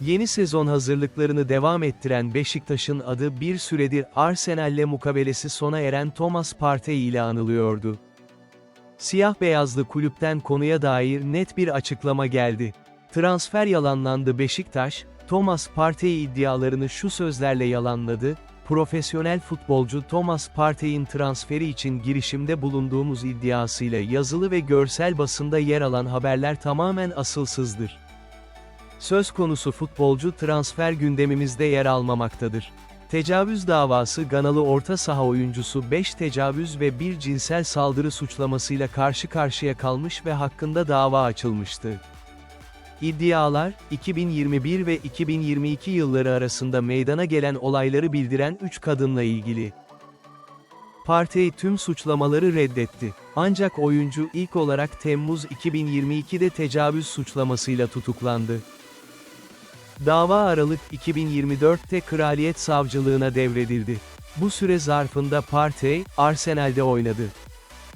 Yeni sezon hazırlıklarını devam ettiren Beşiktaş'ın adı bir süredir Arsenal'le mukabelesi sona eren Thomas Partey ile anılıyordu. Siyah beyazlı kulüpten konuya dair net bir açıklama geldi. Transfer yalanlandı Beşiktaş, Thomas Partey iddialarını şu sözlerle yalanladı, profesyonel futbolcu Thomas Partey'in transferi için girişimde bulunduğumuz iddiasıyla yazılı ve görsel basında yer alan haberler tamamen asılsızdır. Söz konusu futbolcu transfer gündemimizde yer almamaktadır. Tecavüz davası Ganalı orta saha oyuncusu 5 tecavüz ve bir cinsel saldırı suçlamasıyla karşı karşıya kalmış ve hakkında dava açılmıştı. İddialar, 2021 ve 2022 yılları arasında meydana gelen olayları bildiren 3 kadınla ilgili. Partey tüm suçlamaları reddetti. Ancak oyuncu ilk olarak Temmuz 2022'de tecavüz suçlamasıyla tutuklandı. Dava Aralık 2024'te Kraliyet Savcılığına devredildi. Bu süre zarfında Partey, Arsenal'de oynadı.